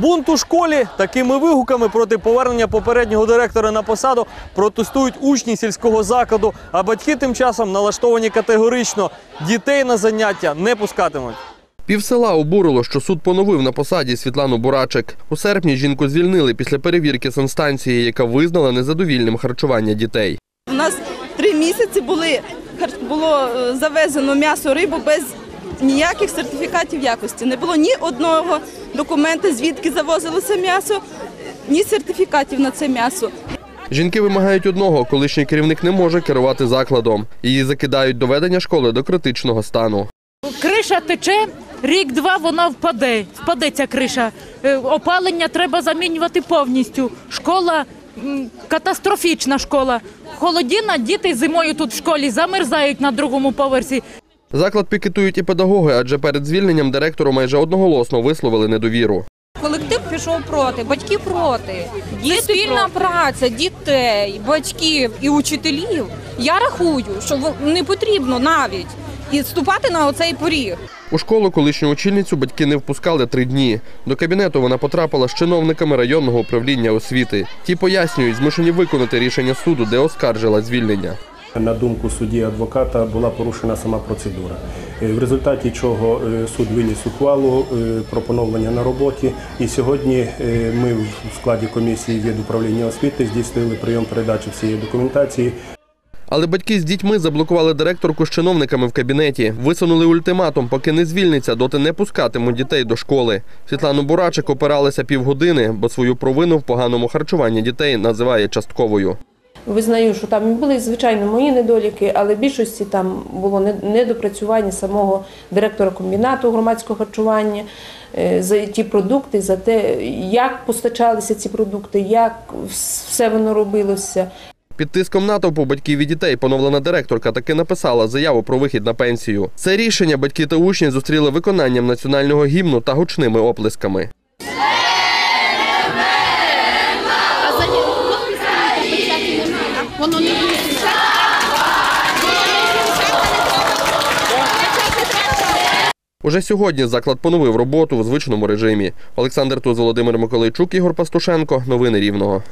Бунт у школі такими вигуками проти повернення попереднього директора на посаду протестують учні сільського закладу, а батьки тим часом налаштовані категорично. Дітей на заняття не пускатимуть. Півсела обурило, що суд поновив на посаді Світлану Бурачик. У серпні жінку звільнили після перевірки санстанції, яка визнала незадовільним харчування дітей. У нас три місяці були, було е, завезено м'ясо, рибу без ніяких сертифікатів якості. Не було ні одного документа, звідки завозилося м'ясо, ні сертифікатів на це м'ясо. Жінки вимагають одного: колишній керівник не може керувати закладом. Її закидають до ведення школи до критичного стану. Криша тече, рік-два вона впаде. Впаде ця криша. Е, Опалення треба замінювати повністю. Школа катастрофічна школа. Холодіна, діти зимою тут в школі замерзають на другому поверсі. Заклад пікетують і педагоги, адже перед звільненням директору майже одноголосно висловили недовіру. Колектив пішов проти, батьки проти. Це спільна праця дітей, батьків і учителів. Я рахую, що не потрібно навіть і ступати на оцей поріг. У школу колишню очільницю батьки не впускали три дні. До кабінету вона потрапила з чиновниками районного управління освіти. Ті пояснюють, змушені виконати рішення суду, де оскаржила звільнення. На думку судді адвоката була порушена сама процедура, Е, в результаті чого е, суд виніс ухвалу е, про поновлення на роботі. І сьогодні ми в складі комісії від управління освіти здійснили прийом передачі всієї документації. Але батьки з дітьми заблокували директорку з чиновниками в кабінеті, висунули ультиматум, поки не звільниться, доти не пускатимуть дітей до школи. Світлану Бурачик опиралися півгодини, бо свою провину в поганому харчуванні дітей називає частковою. Визнаю, що там були звичайно мої недоліки, але в більшості там було не- недопрацювання самого директора комбінату громадського харчування е, за ті продукти, за те, як постачалися ці продукти, як все воно робилося. Під тиском натовпу батьків і дітей поновлена директорка таки написала заяву про вихід на пенсію. Це рішення батьки та учні зустріли виконанням національного гімну та гучними оплесками. Уже сьогодні заклад поновив роботу в звичному режимі. Олександр Туз, Володимир Миколайчук, Ігор Пастушенко. Новини Рівного.